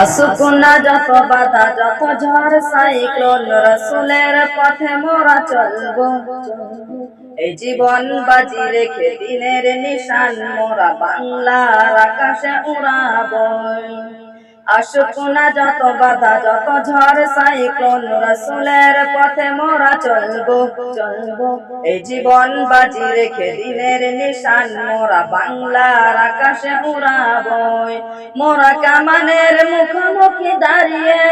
আসুকুনা যত বাধা, যত ঝড়, সাইক্লোন, রসুলের পথে মোরা চলব। এই জীবন বাজি রেখে দিনের নিশান, মোরা বাংলার আকাশে উড়াবো। আসুকুনা যত বাধা, যত ঝড় সাইক্লোন রসুলের পথে মোরা চলবো চলবো। এই জীবন বাজি রেখে দিনের নিশান, মোরা বাংলার আকাশে উড়াবো মোরা কামানের মুখোমুখি দাঁড়িয়ে,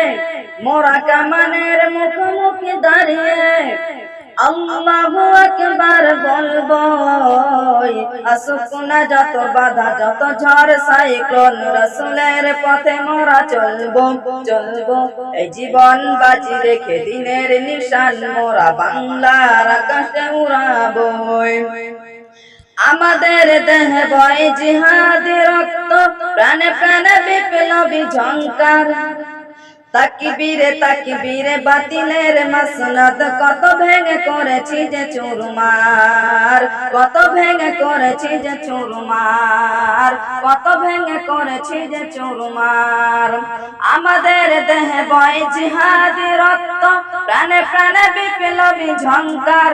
মোরা কামানের মুখোমুখি দাঁড়িয়ে। আল্লাহু আকবার বলব আসুকুনা যত বাধা, যত ঝড়, সাইক্লোন রসুলের পথে মোরা চলবো চলবো। এই জীবন বাজি রেখে দিনের নিশান মোরা বাংলার আকাশে উড়াবো। আমাদের দেহ বয় জিহাদি রক্ত, প্রাণে প্রাণে বিপ্লবী ঝঙ্কার তাকিবীরে তাকিবীরে বাতিলের মাসনাদ কত ভেঙে করেছি যে চুরমার, কত ভেঙে করেছি যে চুরমার, কত ভেঙে করেছি যে চুরমার। আমাদের দেহে বয় জিহাদি রক্ত, প্রাণে প্রাণে বিপ্লবী ঝঙ্কার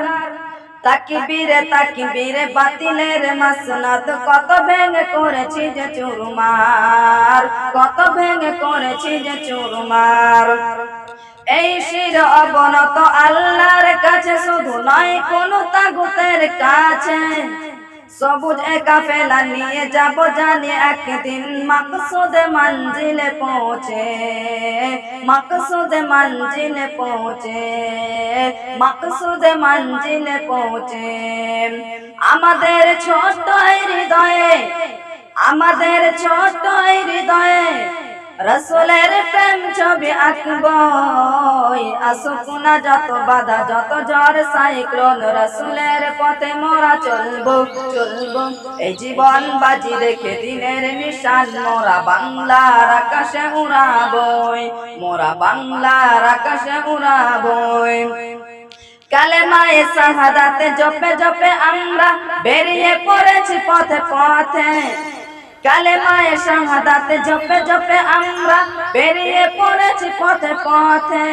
তাকিবীরে তাকিবীরে বাতিলের মাসনাদ। কত ভেঙে করেছি যে চুরমার, কত ভেঙে করেছি যে চুরমার। এই শির অবনত আল্লাহর কাছে শুধু নয়, কোন তাগুতের কাছে। সবুজ একা ফেলা নিয়ে যাব জানি একদিন মাকসুদে মঞ্জিলে পৌঁছে। মাকসুদে মঞ্জিলে পৌঁছে মাকসুদে মঞ্জিলে পৌঁছে। আমাদের ছোট হৃদয়ে আমাদের ছোট হৃদয়ে রসুলের প্রেম ছবি আঁকব। আসুকুনা যত বাধা, যত ঝড় সাইক্লোন রসুলের পথে মোরা চলবো চলবো। এই জীবন বাজি রেখে দিনের নিশান, মোরা বাংলার আকাশে উড়াবই মোরা বাংলার আকাশে উড়াবই কালেমায়ে শাহাদাতে জপে জপে আমরা বেরিয়ে পড়েছি পথে পথে। কালেমায়ে শাহাদাতে জপে জপে আমরা বেরিয়ে পড়েছি পথে পথে।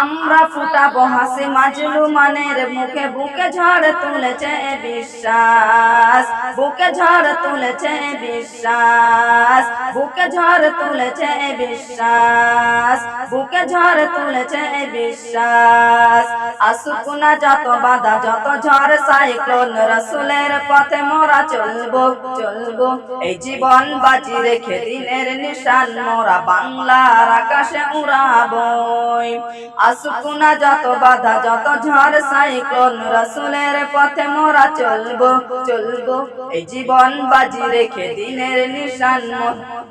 আমরা ফুটাবো হাসি মাজলু মানের মুখে, বুকে ঝড় তুলেছে বিশ্বাস, বুকে ঝড় তুলেছে বিশ্বাস, বুকে ঝড় তুলেছে বিশ্বাস, বুকে ঝড় তুলেছে বিশ্বাস। আসুকুনা যত বাধা, যত ঝড় সাইক্লোন, রসুলের পথে মোরা চলবো চলবো। এই জীবন বাজি রেখে দিনের নিশান, মোরা বাংলার আকাশে উড়াবই। আসুকুনা যত বাধা, যত ঝড় সাইক্লোন, রসুলের পথে মোরা চলবো চলবো। এই জীবন বাজি রেখে দিনের নিশান মো-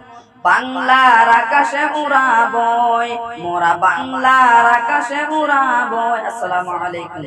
বাংলার আকাশে উড়াবই মোরা বাংলার আকাশে উড়াবই আসসালামু আলাইকুম।